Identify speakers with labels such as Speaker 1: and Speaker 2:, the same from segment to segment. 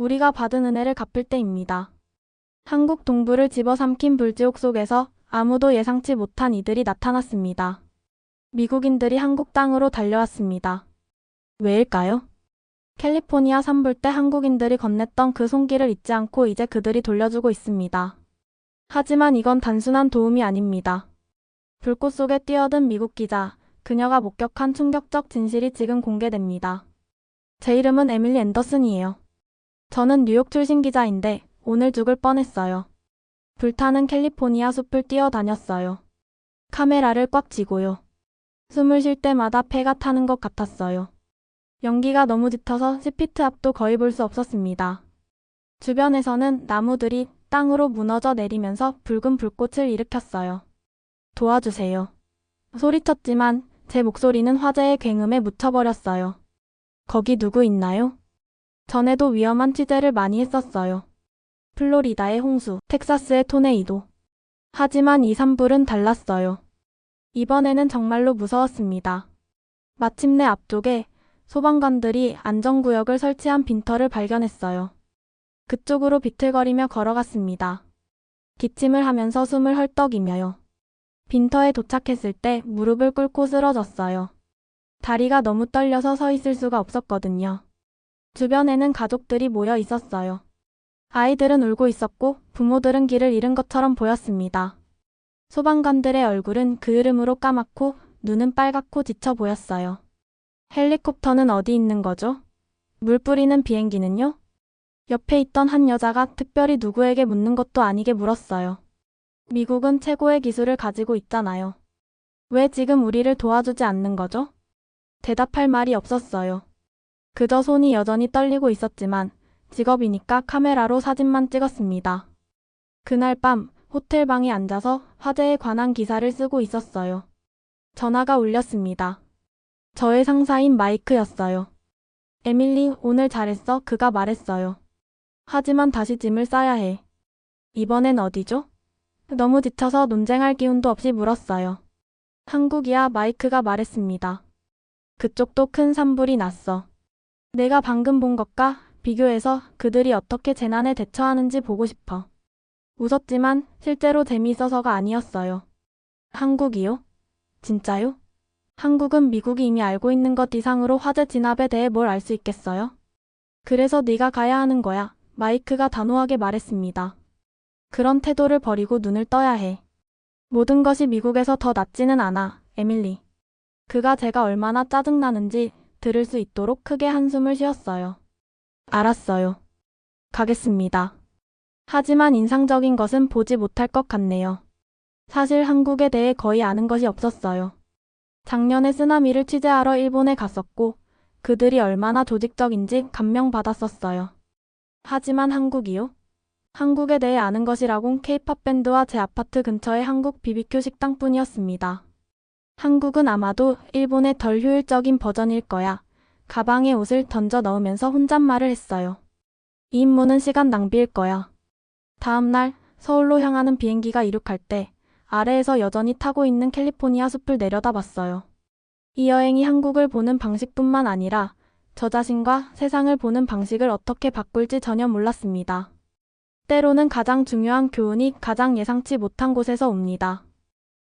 Speaker 1: 우리가 받은 은혜를 갚을 때입니다. 한국 동부를 집어삼킨 불지옥 속에서 아무도 예상치 못한 이들이 나타났습니다. 미국인들이 한국 땅으로 달려왔습니다. 왜일까요? 캘리포니아 산불 때 한국인들이 건넸던 그 손길을 잊지 않고 이제 그들이 돌려주고 있습니다. 하지만 이건 단순한 도움이 아닙니다. 불꽃 속에 뛰어든 미국 기자, 그녀가 목격한 충격적 진실이 지금 공개됩니다. 제 이름은 에밀리 앤더슨이에요. 저는 뉴욕 출신 기자인데 오늘 죽을 뻔했어요. 불타는 캘리포니아 숲을 뛰어다녔어요. 카메라를 꽉 쥐고요. 숨을 쉴 때마다 폐가 타는 것 같았어요. 연기가 너무 짙어서 10피트 앞도 거의 볼 수 없었습니다. 주변에서는 나무들이 땅으로 무너져 내리면서 붉은 불꽃을 일으켰어요. 도와주세요. 소리쳤지만 제 목소리는 화재의 굉음에 묻혀버렸어요. 거기 누구 있나요? 전에도 위험한 취재를 많이 했었어요. 플로리다의 홍수, 텍사스의 토네이도. 하지만 이 산불은 달랐어요. 이번에는 정말로 무서웠습니다. 마침내 앞쪽에 소방관들이 안전구역을 설치한 빈터를 발견했어요. 그쪽으로 비틀거리며 걸어갔습니다. 기침을 하면서 숨을 헐떡이며요. 빈터에 도착했을 때 무릎을 꿇고 쓰러졌어요. 다리가 너무 떨려서 서 있을 수가 없었거든요. 주변에는 가족들이 모여 있었어요. 아이들은 울고 있었고 부모들은 길을 잃은 것처럼 보였습니다. 소방관들의 얼굴은 그을음으로 까맣고 눈은 빨갛고 지쳐 보였어요. 헬리콥터는 어디 있는 거죠? 물 뿌리는 비행기는요? 옆에 있던 한 여자가 특별히 누구에게 묻는 것도 아니게 물었어요. 미국은 최고의 기술을 가지고 있잖아요. 왜 지금 우리를 도와주지 않는 거죠? 대답할 말이 없었어요. 그저 손이 여전히 떨리고 있었지만 직업이니까 카메라로 사진만 찍었습니다. 그날 밤 호텔 방에 앉아서 화재에 관한 기사를 쓰고 있었어요. 전화가 울렸습니다. 저의 상사인 마이크였어요. 에밀리, 오늘 잘했어. 그가 말했어요. 하지만 다시 짐을 싸야 해. 이번엔 어디죠? 너무 지쳐서 논쟁할 기운도 없이 물었어요. 한국이야 마이크가 말했습니다. 그쪽도 큰 산불이 났어. 내가 방금 본 것과 비교해서 그들이 어떻게 재난에 대처하는지 보고 싶어. 웃었지만 실제로 재미있어서가 아니었어요. 한국이요? 진짜요? 한국은 미국이 이미 알고 있는 것 이상으로 화재 진압에 대해 뭘 알 수 있겠어요? 그래서 네가 가야 하는 거야. 마이크가 단호하게 말했습니다. 그런 태도를 버리고 눈을 떠야 해. 모든 것이 미국에서 더 낫지는 않아, 에밀리. 그가 제가 얼마나 짜증나는지 들을 수 있도록 크게 한숨을 쉬었어요. 알았어요. 가겠습니다. 하지만 인상적인 것은 보지 못할 것 같네요. 사실 한국에 대해 거의 아는 것이 없었어요. 작년에 쓰나미를 취재하러 일본에 갔었고 그들이 얼마나 조직적인지 감명받았었어요. 하지만 한국이요? 한국에 대해 아는 것이라곤 케이팝 밴드와 제 아파트 근처의 한국 BBQ 식당뿐이었습니다. 한국은 아마도 일본의 덜 효율적인 버전일 거야. 가방에 옷을 던져 넣으면서 혼잣말을 했어요. 이 임무는 시간 낭비일 거야. 다음 날 서울로 향하는 비행기가 이륙할 때 아래에서 여전히 타고 있는 캘리포니아 숲을 내려다봤어요. 이 여행이 한국을 보는 방식뿐만 아니라 저 자신과 세상을 보는 방식을 어떻게 바꿀지 전혀 몰랐습니다. 때로는 가장 중요한 교훈이 가장 예상치 못한 곳에서 옵니다.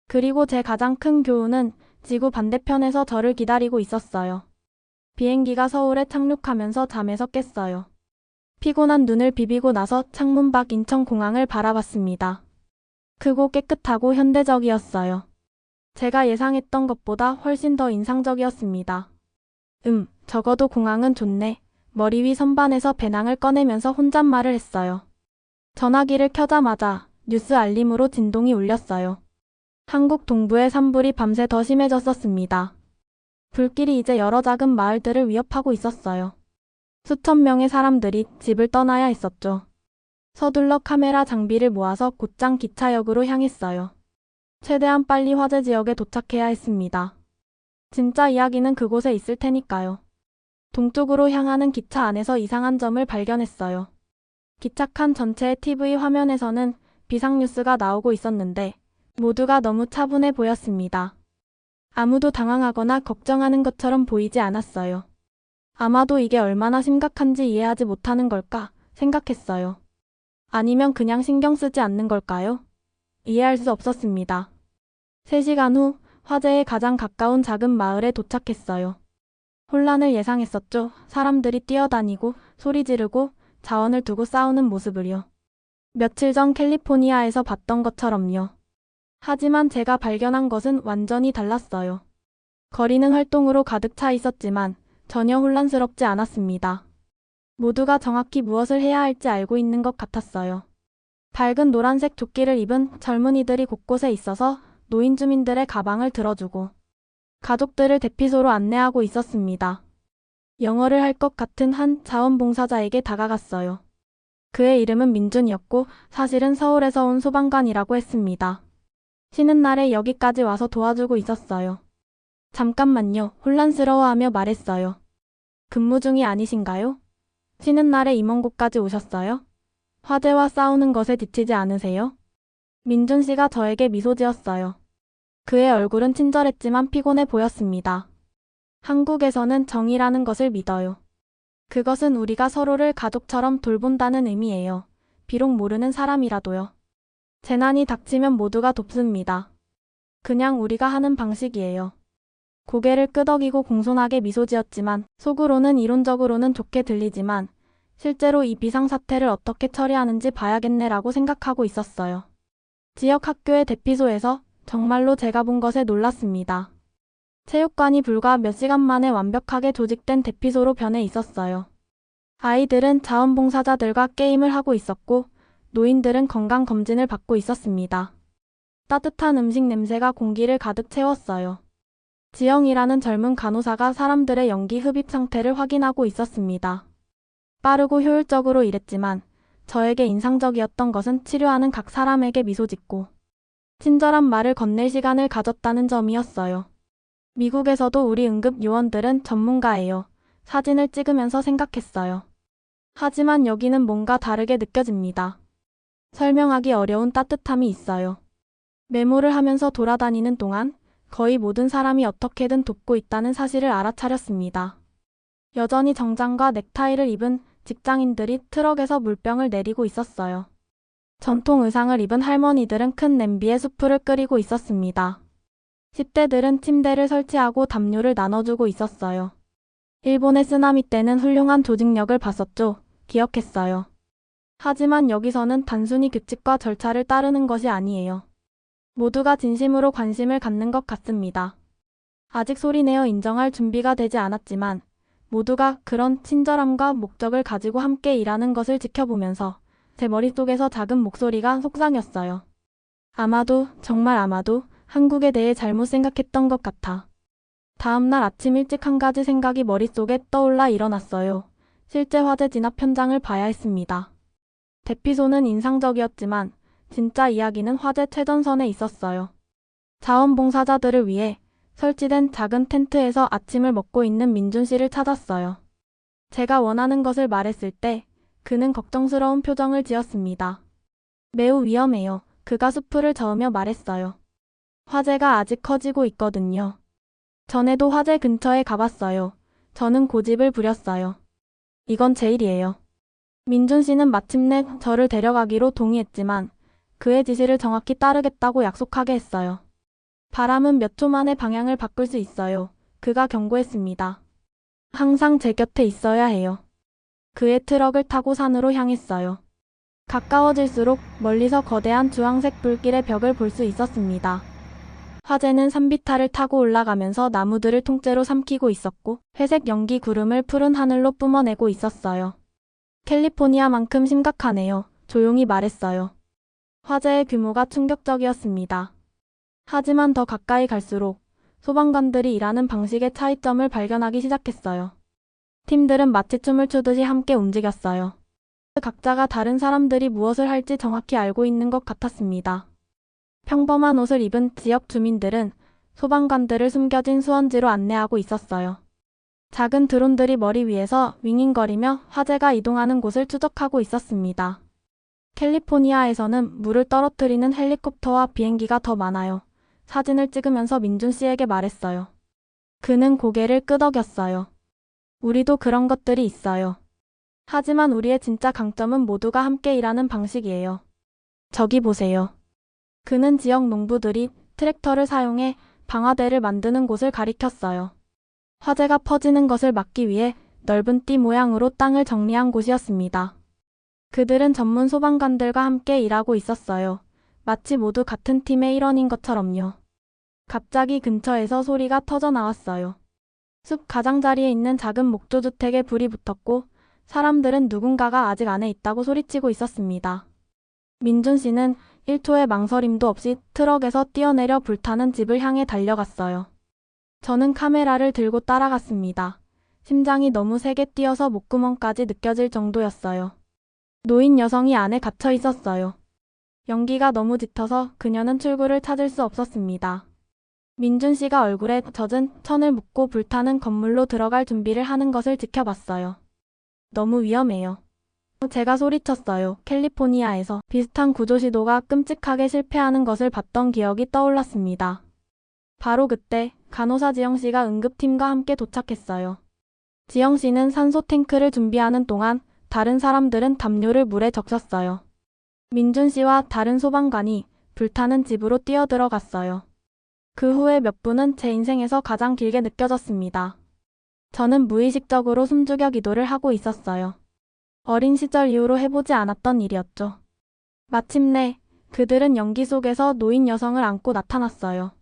Speaker 1: 그리고 제 가장 큰 교훈은 지구 반대편에서 저를 기다리고 있었어요. 비행기가 서울에 착륙하면서 잠에서 깼어요. 피곤한 눈을 비비고 나서 창문 밖 인천공항을 바라봤습니다. 크고 깨끗하고 현대적이었어요. 제가 예상했던 것보다 훨씬 더 인상적이었습니다. 음, 적어도 공항은 좋네. 머리 위 선반에서 배낭을 꺼내면서 혼잣말을 했어요. 전화기를 켜자마자 뉴스 알림으로 진동이 울렸어요. 한국 동부의 산불이 밤새 더 심해졌었습니다. 불길이 이제 여러 작은 마을들을 위협하고 있었어요. 수천 명의 사람들이 집을 떠나야 했었죠. 서둘러 카메라 장비를 모아서 곧장 기차역으로 향했어요. 최대한 빨리 화재 지역에 도착해야 했습니다. 진짜 이야기는 그곳에 있을 테니까요. 동쪽으로 향하는 기차 안에서 이상한 점을 발견했어요. 기차칸 전체의 TV 화면에서는 비상뉴스가 나오고 있었는데 모두가 너무 차분해 보였습니다. 아무도 당황하거나 걱정하는 것처럼 보이지 않았어요. 아마도 이게 얼마나 심각한지 이해하지 못하는 걸까 생각했어요. 아니면 그냥 신경 쓰지 않는 걸까요? 이해할 수 없었습니다. 3시간 후 화재에 가장 가까운 작은 마을에 도착했어요. 혼란을 예상했었죠. 사람들이 뛰어다니고 소리 지르고 자원을 두고 싸우는 모습을요. 며칠 전 캘리포니아에서 봤던 것처럼요. 하지만 제가 발견한 것은 완전히 달랐어요. 거리는 활동으로 가득 차 있었지만 전혀 혼란스럽지 않았습니다. 모두가 정확히 무엇을 해야 할지 알고 있는 것 같았어요. 밝은 노란색 조끼를 입은 젊은이들이 곳곳에 있어서 노인 주민들의 가방을 들어주고 가족들을 대피소로 안내하고 있었습니다. 영어를 할 것 같은 한 자원봉사자에게 다가갔어요. 그의 이름은 민준이었고 사실은 서울에서 온 소방관이라고 했습니다. 쉬는 날에 여기까지 와서 도와주고 있었어요. 잠깐만요. 혼란스러워하며 말했어요. 근무 중이 아니신가요? 쉬는 날에 임원고까지 오셨어요? 화재와 싸우는 것에 지치지 않으세요? 민준 씨가 저에게 미소 지었어요. 그의 얼굴은 친절했지만 피곤해 보였습니다. 한국에서는 정의라는 것을 믿어요. 그것은 우리가 서로를 가족처럼 돌본다는 의미예요. 비록 모르는 사람이라도요. 재난이 닥치면 모두가 돕습니다. 그냥 우리가 하는 방식이에요. 고개를 끄덕이고 공손하게 미소 지었지만 속으로는 이론적으로는 좋게 들리지만 실제로 이 비상사태를 어떻게 처리하는지 봐야겠네라고 생각하고 있었어요. 지역 학교의 대피소에서 정말로 제가 본 것에 놀랐습니다. 체육관이 불과 몇 시간 만에 완벽하게 조직된 대피소로 변해 있었어요. 아이들은 자원봉사자들과 게임을 하고 있었고 노인들은 건강검진을 받고 있었습니다. 따뜻한 음식 냄새가 공기를 가득 채웠어요. 지영이라는 젊은 간호사가 사람들의 연기 흡입 상태를 확인하고 있었습니다. 빠르고 효율적으로 일했지만 저에게 인상적이었던 것은 치료하는 각 사람에게 미소 짓고 친절한 말을 건넬 시간을 가졌다는 점이었어요. 미국에서도 우리 응급 요원들은 전문가예요. 사진을 찍으면서 생각했어요. 하지만 여기는 뭔가 다르게 느껴집니다. 설명하기 어려운 따뜻함이 있어요. 메모를 하면서 돌아다니는 동안 거의 모든 사람이 어떻게든 돕고 있다는 사실을 알아차렸습니다. 여전히 정장과 넥타이를 입은 직장인들이 트럭에서 물병을 내리고 있었어요. 전통 의상을 입은 할머니들은 큰 냄비에 수프를 끓이고 있었습니다. 10대들은 침대를 설치하고 담요를 나눠주고 있었어요. 일본의 쓰나미 때는 훌륭한 조직력을 봤었죠. 기억했어요. 하지만 여기서는 단순히 규칙과 절차를 따르는 것이 아니에요. 모두가 진심으로 관심을 갖는 것 같습니다. 아직 소리내어 인정할 준비가 되지 않았지만 모두가 그런 친절함과 목적을 가지고 함께 일하는 것을 지켜보면서 제 머릿속에서 작은 목소리가 속상했어요. 아마도, 정말 아마도 한국에 대해 잘못 생각했던 것 같아. 다음날 아침 일찍 한 가지 생각이 머릿속에 떠올라 일어났어요. 실제 화재 진압 현장을 봐야 했습니다. 대피소는 인상적이었지만 진짜 이야기는 화재 최전선에 있었어요. 자원봉사자들을 위해 설치된 작은 텐트에서 아침을 먹고 있는 민준 씨를 찾았어요. 제가 원하는 것을 말했을 때 그는 걱정스러운 표정을 지었습니다. 매우 위험해요. 그가 수풀을 저으며 말했어요. 화재가 아직 커지고 있거든요. 전에도 화재 근처에 가봤어요. 저는 고집을 부렸어요. 이건 제 일이에요. 민준 씨는 마침내 저를 데려가기로 동의했지만 그의 지시를 정확히 따르겠다고 약속하게 했어요. 바람은 몇 초 만에 방향을 바꿀 수 있어요. 그가 경고했습니다. 항상 제 곁에 있어야 해요. 그의 트럭을 타고 산으로 향했어요. 가까워질수록 멀리서 거대한 주황색 불길의 벽을 볼 수 있었습니다. 화재는 산비탈을 타고 올라가면서 나무들을 통째로 삼키고 있었고 회색 연기 구름을 푸른 하늘로 뿜어내고 있었어요. 캘리포니아만큼 심각하네요. 조용히 말했어요. 화재의 규모가 충격적이었습니다. 하지만 더 가까이 갈수록 소방관들이 일하는 방식의 차이점을 발견하기 시작했어요. 팀들은 마치 춤을 추듯이 함께 움직였어요. 각자가 다른 사람들이 무엇을 할지 정확히 알고 있는 것 같았습니다. 평범한 옷을 입은 지역 주민들은 소방관들을 숨겨진 수원지로 안내하고 있었어요. 작은 드론들이 머리 위에서 윙윙거리며 화재가 이동하는 곳을 추적하고 있었습니다. 캘리포니아에서는 물을 떨어뜨리는 헬리콥터와 비행기가 더 많아요. 사진을 찍으면서 민준 씨에게 말했어요. 그는 고개를 끄덕였어요. 우리도 그런 것들이 있어요. 하지만 우리의 진짜 강점은 모두가 함께 일하는 방식이에요. 저기 보세요. 그는 지역 농부들이 트랙터를 사용해 방화대를 만드는 곳을 가리켰어요. 화재가 퍼지는 것을 막기 위해 넓은 띠 모양으로 땅을 정리한 곳이었습니다. 그들은 전문 소방관들과 함께 일하고 있었어요. 마치 모두 같은 팀의 일원인 것처럼요. 갑자기 근처에서 소리가 터져 나왔어요. 숲 가장자리에 있는 작은 목조주택에 불이 붙었고 사람들은 누군가가 아직 안에 있다고 소리치고 있었습니다. 민준 씨는 1초의 망설임도 없이 트럭에서 뛰어내려 불타는 집을 향해 달려갔어요. 저는 카메라를 들고 따라갔습니다. 심장이 너무 세게 뛰어서 목구멍까지 느껴질 정도였어요. 노인 여성이 안에 갇혀 있었어요. 연기가 너무 짙어서 그녀는 출구를 찾을 수 없었습니다. 민준 씨가 얼굴에 젖은 천을 묻고 불타는 건물로 들어갈 준비를 하는 것을 지켜봤어요. 너무 위험해요. 제가 소리쳤어요. 캘리포니아에서 비슷한 구조 시도가 끔찍하게 실패하는 것을 봤던 기억이 떠올랐습니다. 바로 그때 간호사 지영 씨가 응급팀과 함께 도착했어요. 지영 씨는 산소 탱크를 준비하는 동안 다른 사람들은 담요를 물에 적셨어요. 민준 씨와 다른 소방관이 불타는 집으로 뛰어들어갔어요. 그 후에 몇 분은 제 인생에서 가장 길게 느껴졌습니다. 저는 무의식적으로 숨죽여 기도를 하고 있었어요. 어린 시절 이후로 해보지 않았던 일이었죠. 마침내 그들은 연기 속에서 노인 여성을 안고 나타났어요.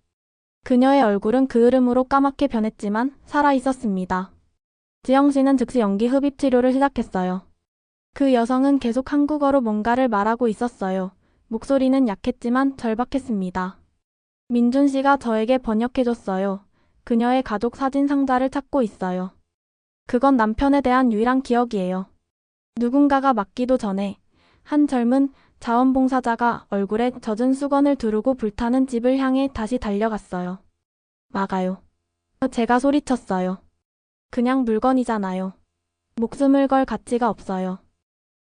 Speaker 1: 그녀의 얼굴은 그 흐름으로 까맣게 변했지만 살아 있었습니다. 지영 씨는 즉시 연기 흡입 치료를 시작했어요. 그 여성은 계속 한국어로 뭔가를 말하고 있었어요. 목소리는 약했지만 절박했습니다. 민준 씨가 저에게 번역해줬어요. 그녀의 가족 사진 상자를 찾고 있어요. 그건 남편에 대한 유일한 기억이에요. 누군가가 맞기도 전에 한 젊은 자원봉사자가 얼굴에 젖은 수건을 두르고 불타는 집을 향해 다시 달려갔어요. 막아요. 제가 소리쳤어요. 그냥 물건이잖아요. 목숨을 걸 가치가 없어요.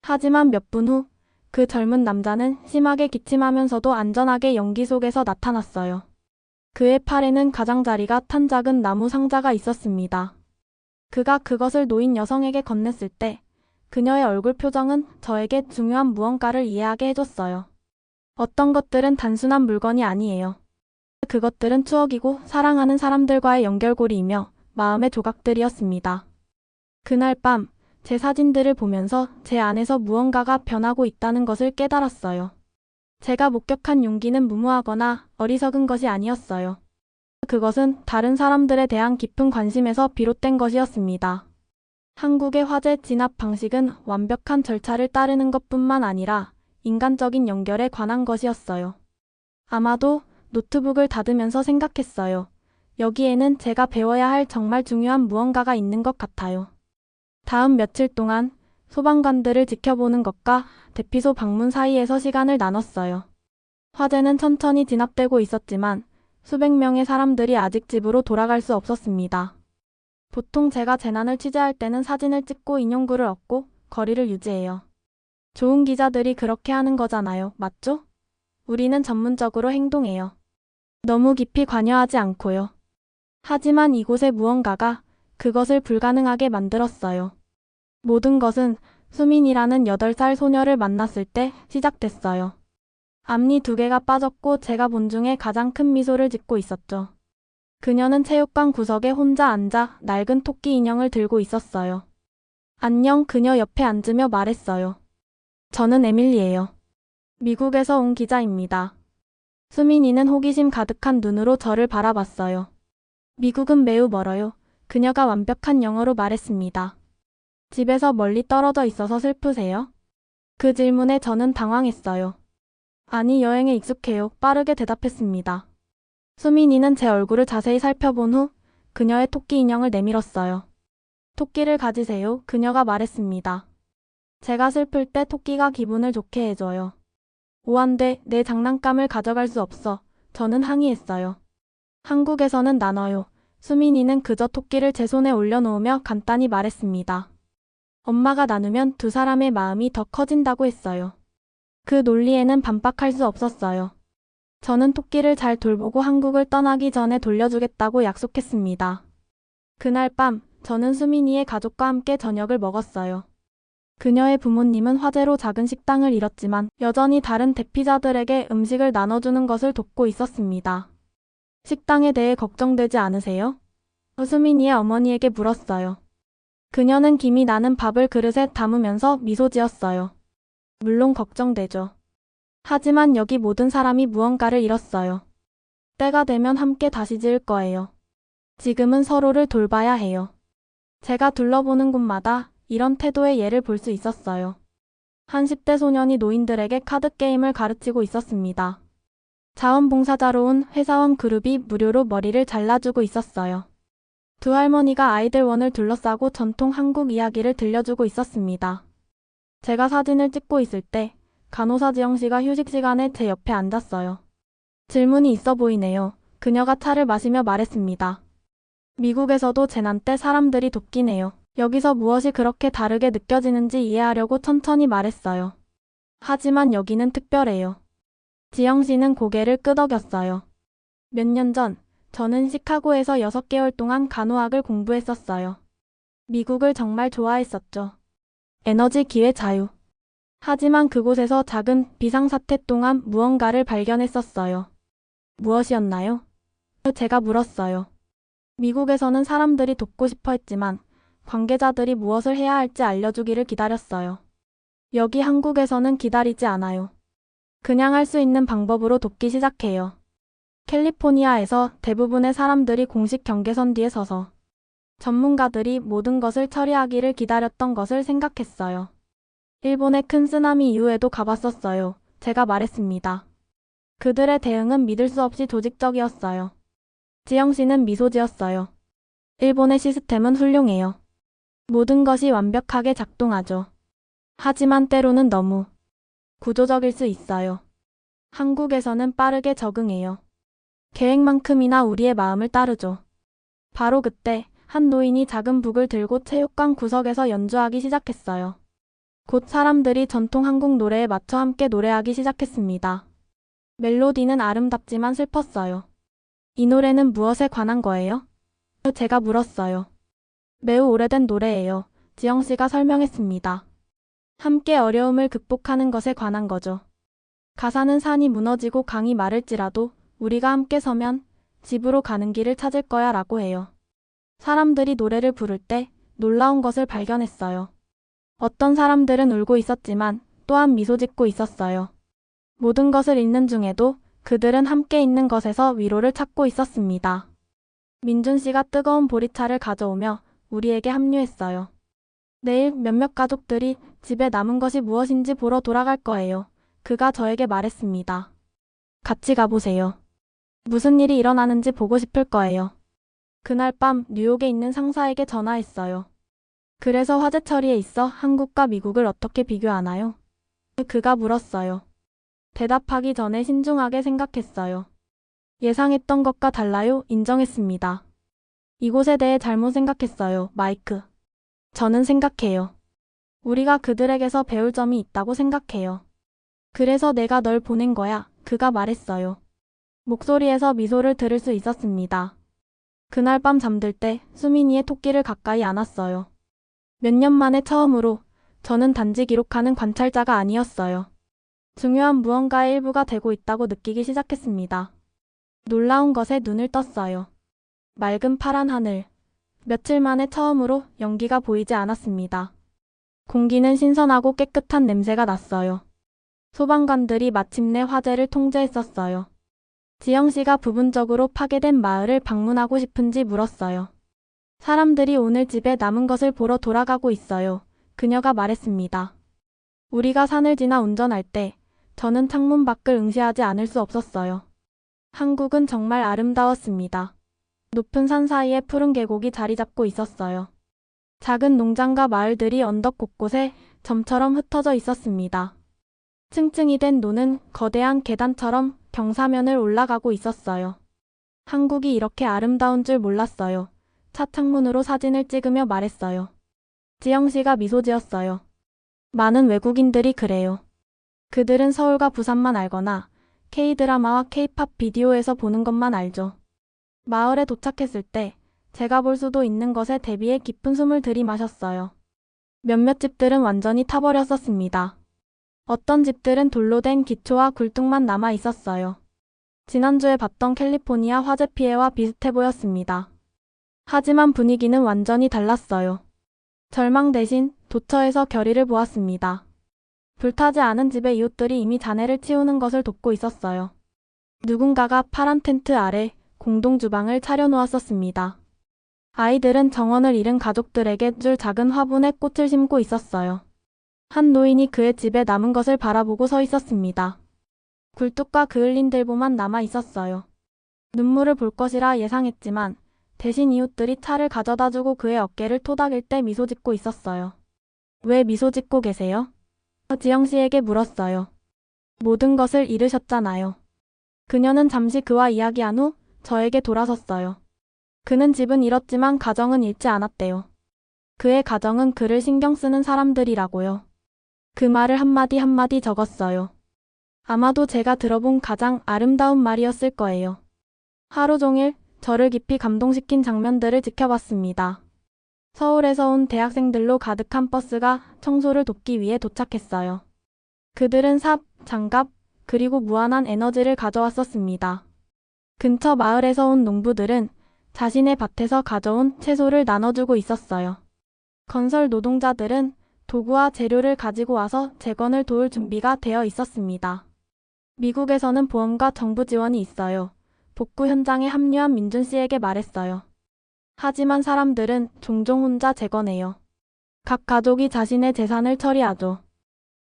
Speaker 1: 하지만 몇 분 후 그 젊은 남자는 심하게 기침하면서도 안전하게 연기 속에서 나타났어요. 그의 팔에는 가장자리가 탄 작은 나무 상자가 있었습니다. 그가 그것을 노인 여성에게 건넸을 때 그녀의 얼굴 표정은 저에게 중요한 무언가를 이해하게 해줬어요. 어떤 것들은 단순한 물건이 아니에요. 그것들은 추억이고 사랑하는 사람들과의 연결고리이며 마음의 조각들이었습니다. 그날 밤, 제 사진들을 보면서 제 안에서 무언가가 변하고 있다는 것을 깨달았어요. 제가 목격한 용기는 무모하거나 어리석은 것이 아니었어요. 그것은 다른 사람들에 대한 깊은 관심에서 비롯된 것이었습니다. 한국의 화재 진압 방식은 완벽한 절차를 따르는 것뿐만 아니라 인간적인 연결에 관한 것이었어요. 아마도 노트북을 닫으면서 생각했어요. 여기에는 제가 배워야 할 정말 중요한 무언가가 있는 것 같아요. 다음 며칠 동안 소방관들을 지켜보는 것과 대피소 방문 사이에서 시간을 나눴어요. 화재는 천천히 진압되고 있었지만 수백 명의 사람들이 아직 집으로 돌아갈 수 없었습니다. 보통 제가 재난을 취재할 때는 사진을 찍고 인용글을 얻고 거리를 유지해요. 좋은 기자들이 그렇게 하는 거잖아요. 맞죠? 우리는 전문적으로 행동해요. 너무 깊이 관여하지 않고요. 하지만 이곳에 무언가가 그것을 불가능하게 만들었어요. 모든 것은 수민이라는 8살 소녀를 만났을 때 시작됐어요. 앞니 두 개가 빠졌고 제가 본 중에 가장 큰 미소를 짓고 있었죠. 그녀는 체육관 구석에 혼자 앉아 낡은 토끼 인형을 들고 있었어요. 안녕 그녀 옆에 앉으며 말했어요. 저는 에밀리예요. 미국에서 온 기자입니다. 수민이는 호기심 가득한 눈으로 저를 바라봤어요. 미국은 매우 멀어요. 그녀가 완벽한 영어로 말했습니다. 집에서 멀리 떨어져 있어서 슬프세요? 그 질문에 저는 당황했어요. 아니, 여행에 익숙해요. 빠르게 대답했습니다. 수민이는 제 얼굴을 자세히 살펴본 후 그녀의 토끼 인형을 내밀었어요. 토끼를 가지세요. 그녀가 말했습니다. 제가 슬플 때 토끼가 기분을 좋게 해줘요. 오한데 내 장난감을 가져갈 수 없어. 저는 항의했어요. 한국에서는 나눠요. 수민이는 그저 토끼를 제 손에 올려놓으며 간단히 말했습니다. 엄마가 나누면 두 사람의 마음이 더 커진다고 했어요. 그 논리에는 반박할 수 없었어요. 저는 토끼를 잘 돌보고 한국을 떠나기 전에 돌려주겠다고 약속했습니다. 그날 밤 저는 수민이의 가족과 함께 저녁을 먹었어요. 그녀의 부모님은 화재로 작은 식당을 잃었지만 여전히 다른 대피자들에게 음식을 나눠주는 것을 돕고 있었습니다. 식당에 대해 걱정되지 않으세요? 수민이의 어머니에게 물었어요. 그녀는 김이 나는 밥을 그릇에 담으면서 미소 지었어요. 물론 걱정되죠. 하지만 여기 모든 사람이 무언가를 잃었어요. 때가 되면 함께 다시 지을 거예요. 지금은 서로를 돌봐야 해요. 제가 둘러보는 곳마다 이런 태도의 예를 볼 수 있었어요. 한 10대 소년이 노인들에게 카드게임을 가르치고 있었습니다. 자원봉사자로 온 회사원 그룹이 무료로 머리를 잘라주고 있었어요. 두 할머니가 아이들 원을 둘러싸고 전통 한국 이야기를 들려주고 있었습니다. 제가 사진을 찍고 있을 때 간호사 지영 씨가 휴식 시간에 제 옆에 앉았어요. 질문이 있어 보이네요. 그녀가 차를 마시며 말했습니다. 미국에서도 재난 때 사람들이 돕긴 해요. 여기서 무엇이 그렇게 다르게 느껴지는지 이해하려고 천천히 말했어요. 하지만 여기는 특별해요. 지영 씨는 고개를 끄덕였어요. 몇 년 전, 저는 시카고에서 6개월 동안 간호학을 공부했었어요. 미국을 정말 좋아했었죠. 에너지 기회 자유. 하지만 그곳에서 작은 비상사태 동안 무언가를 발견했었어요. 무엇이었나요? 제가 물었어요. 미국에서는 사람들이 돕고 싶어 했지만 관계자들이 무엇을 해야 할지 알려주기를 기다렸어요. 여기 한국에서는 기다리지 않아요. 그냥 할 수 있는 방법으로 돕기 시작해요. 캘리포니아에서 대부분의 사람들이 공식 경계선 뒤에 서서 전문가들이 모든 것을 처리하기를 기다렸던 것을 생각했어요. 일본의 큰 쓰나미 이후에도 가봤었어요. 제가 말했습니다. 그들의 대응은 믿을 수 없이 조직적이었어요. 지영 씨는 미소 지었어요. 일본의 시스템은 훌륭해요. 모든 것이 완벽하게 작동하죠. 하지만 때로는 너무 구조적일 수 있어요. 한국에서는 빠르게 적응해요. 계획만큼이나 우리의 마음을 따르죠. 바로 그때 한 노인이 작은 북을 들고 체육관 구석에서 연주하기 시작했어요. 곧 사람들이 전통 한국 노래에 맞춰 함께 노래하기 시작했습니다. 멜로디는 아름답지만 슬펐어요. 이 노래는 무엇에 관한 거예요? 제가 물었어요. 매우 오래된 노래예요. 지영 씨가 설명했습니다. 함께 어려움을 극복하는 것에 관한 거죠. 가사는 산이 무너지고 강이 마를지라도 우리가 함께 서면 집으로 가는 길을 찾을 거야 라고 해요. 사람들이 노래를 부를 때 놀라운 것을 발견했어요. 어떤 사람들은 울고 있었지만 또한 미소 짓고 있었어요. 모든 것을 잃는 중에도 그들은 함께 있는 것에서 위로를 찾고 있었습니다. 민준 씨가 뜨거운 보리차를 가져오며 우리에게 합류했어요. 내일 몇몇 가족들이 집에 남은 것이 무엇인지 보러 돌아갈 거예요. 그가 저에게 말했습니다. 같이 가보세요. 무슨 일이 일어나는지 보고 싶을 거예요. 그날 밤 뉴욕에 있는 상사에게 전화했어요. 그래서 화재 처리에 있어 한국과 미국을 어떻게 비교하나요? 그가 물었어요. 대답하기 전에 신중하게 생각했어요. 예상했던 것과 달라요? 인정했습니다. 이곳에 대해 잘못 생각했어요, 마이크. 저는 생각해요. 우리가 그들에게서 배울 점이 있다고 생각해요. 그래서 내가 널 보낸 거야, 그가 말했어요. 목소리에서 미소를 들을 수 있었습니다. 그날 밤 잠들 때 수민이의 토끼를 가까이 안았어요. 몇 년 만에 처음으로 저는 단지 기록하는 관찰자가 아니었어요. 중요한 무언가의 일부가 되고 있다고 느끼기 시작했습니다. 놀라운 것에 눈을 떴어요. 맑은 파란 하늘. 며칠 만에 처음으로 연기가 보이지 않았습니다. 공기는 신선하고 깨끗한 냄새가 났어요. 소방관들이 마침내 화재를 통제했었어요. 지영 씨가 부분적으로 파괴된 마을을 방문하고 싶은지 물었어요. 사람들이 오늘 집에 남은 것을 보러 돌아가고 있어요. 그녀가 말했습니다. 우리가 산을 지나 운전할 때 저는 창문 밖을 응시하지 않을 수 없었어요. 한국은 정말 아름다웠습니다. 높은 산 사이에 푸른 계곡이 자리 잡고 있었어요. 작은 농장과 마을들이 언덕 곳곳에 점처럼 흩어져 있었습니다. 층층이 된 노는 거대한 계단처럼 경사면을 올라가고 있었어요. 한국이 이렇게 아름다운 줄 몰랐어요. 차 창문으로 사진을 찍으며 말했어요. 지영 씨가 미소 지었어요. 많은 외국인들이 그래요. 그들은 서울과 부산만 알거나 K 드라마와 K 팝 비디오에서 보는 것만 알죠. 마을에 도착했을 때 제가 볼 수도 있는 것에 대비해 깊은 숨을 들이마셨어요. 몇몇 집들은 완전히 타버렸었습니다. 어떤 집들은 돌로 된 기초와 굴뚝만 남아 있었어요. 지난주에 봤던 캘리포니아 화재 피해와 비슷해 보였습니다. 하지만 분위기는 완전히 달랐어요. 절망 대신 도처에서 결의를 보았습니다. 불타지 않은 집의 이웃들이 이미 잔해를 치우는 것을 돕고 있었어요. 누군가가 파란 텐트 아래 공동 주방을 차려놓았었습니다. 아이들은 정원을 잃은 가족들에게 줄 작은 화분에 꽃을 심고 있었어요. 한 노인이 그의 집에 남은 것을 바라보고 서 있었습니다. 굴뚝과 그을린 들보만 남아 있었어요. 눈물을 볼 것이라 예상했지만 대신 이웃들이 차를 가져다 주고 그의 어깨를 토닥일 때 미소 짓고 있었어요. 왜 미소 짓고 계세요? 지영 씨에게 물었어요. 모든 것을 잃으셨잖아요. 그녀는 잠시 그와 이야기한 후 저에게 돌아섰어요. 그는 집은 잃었지만 가정은 잃지 않았대요. 그의 가정은 그를 신경 쓰는 사람들이라고요. 그 말을 한마디 한마디 적었어요. 아마도 제가 들어본 가장 아름다운 말이었을 거예요. 하루 종일 저를 깊이 감동시킨 장면들을 지켜봤습니다. 서울에서 온 대학생들로 가득한 버스가 청소를 돕기 위해 도착했어요. 그들은 삽, 장갑, 그리고 무한한 에너지를 가져왔었습니다. 근처 마을에서 온 농부들은 자신의 밭에서 가져온 채소를 나눠주고 있었어요. 건설 노동자들은 도구와 재료를 가지고 와서 재건을 도울 준비가 되어 있었습니다. 미국에서는 보험과 정부 지원이 있어요. 복구 현장에 합류한 민준 씨에게 말했어요. 하지만 사람들은 종종 혼자 재건해요. 각 가족이 자신의 재산을 처리하죠.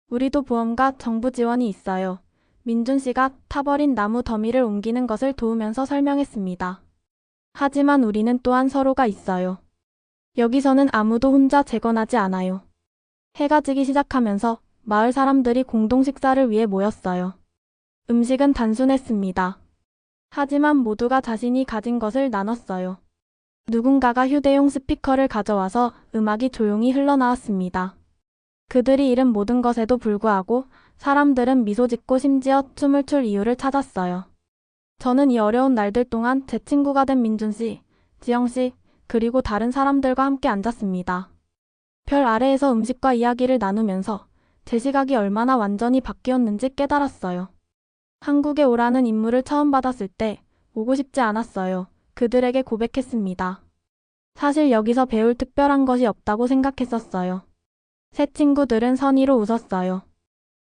Speaker 1: 우리도 보험과 정부 지원이 있어요. 민준 씨가 타버린 나무 더미를 옮기는 것을 도우면서 설명했습니다. 하지만 우리는 또한 서로가 있어요. 여기서는 아무도 혼자 재건하지 않아요. 해가 지기 시작하면서 마을 사람들이 공동 식사를 위해 모였어요. 음식은 단순했습니다. 하지만 모두가 자신이 가진 것을 나눴어요. 누군가가 휴대용 스피커를 가져와서 음악이 조용히 흘러나왔습니다. 그들이 잃은 모든 것에도 불구하고 사람들은 미소 짓고 심지어 춤을 출 이유를 찾았어요. 저는 이 어려운 날들 동안 제 친구가 된 민준 씨, 지영 씨, 그리고 다른 사람들과 함께 앉았습니다. 별 아래에서 음식과 이야기를 나누면서 제 시각이 얼마나 완전히 바뀌었는지 깨달았어요. 한국에 오라는 임무를 처음 받았을 때 오고 싶지 않았어요. 그들에게 고백했습니다. 사실 여기서 배울 특별한 것이 없다고 생각했었어요. 새 친구들은 선의로 웃었어요.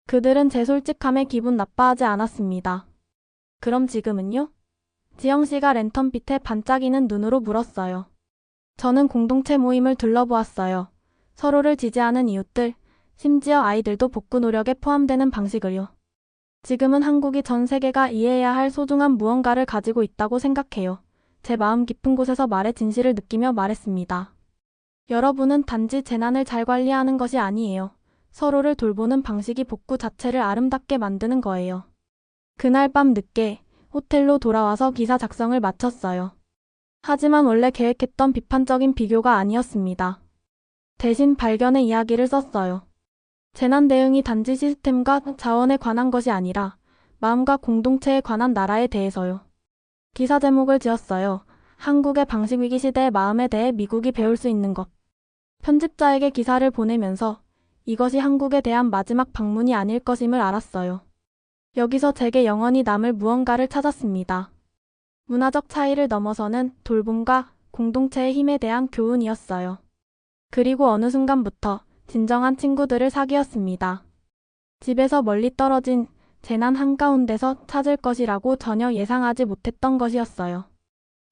Speaker 1: 그들은 제 솔직함에 기분 나빠하지 않았습니다. 그럼 지금은요? 지영 씨가 랜턴 빛에 반짝이는 눈으로 물었어요. 저는 공동체 모임을 둘러보았어요. 서로를 지지하는 이웃들, 심지어 아이들도 복구 노력에 포함되는 방식을요. 지금은 한국이 전 세계가 이해해야 할 소중한 무언가를 가지고 있다고 생각해요. 제 마음 깊은 곳에서 말의 진실을 느끼며 말했습니다. 여러분은 단지 재난을 잘 관리하는 것이 아니에요. 서로를 돌보는 방식이 복구 자체를 아름답게 만드는 거예요. 그날 밤 늦게 호텔로 돌아와서 기사 작성을 마쳤어요. 하지만 원래 계획했던 비판적인 비교가 아니었습니다. 대신 발견의 이야기를 썼어요. 재난 대응이 단지 시스템과 자원에 관한 것이 아니라 마음과 공동체에 관한 나라에 대해서요. 기사 제목을 지었어요. 한국의 방식 위기 시대의 마음에 대해 미국이 배울 수 있는 것. 편집자에게 기사를 보내면서 이것이 한국에 대한 마지막 방문이 아닐 것임을 알았어요. 여기서 제게 영원히 남을 무언가를 찾았습니다. 문화적 차이를 넘어서는 돌봄과 공동체의 힘에 대한 교훈이었어요. 그리고 어느 순간부터 진정한 친구들을 사귀었습니다. 집에서 멀리 떨어진 재난 한가운데서 찾을 것이라고 전혀 예상하지 못했던 것이었어요.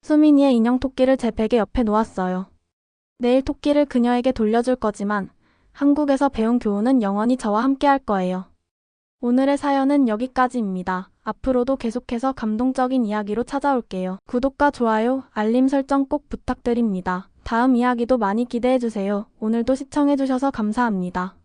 Speaker 1: 수민이의 인형 토끼를 제 베개 옆에 놓았어요. 내일 토끼를 그녀에게 돌려줄 거지만 한국에서 배운 교훈은 영원히 저와 함께 할 거예요. 오늘의 사연은 여기까지입니다. 앞으로도 계속해서 감동적인 이야기로 찾아올게요. 구독과 좋아요, 알림 설정 꼭 부탁드립니다. 다음 이야기도 많이 기대해주세요. 오늘도 시청해주셔서 감사합니다.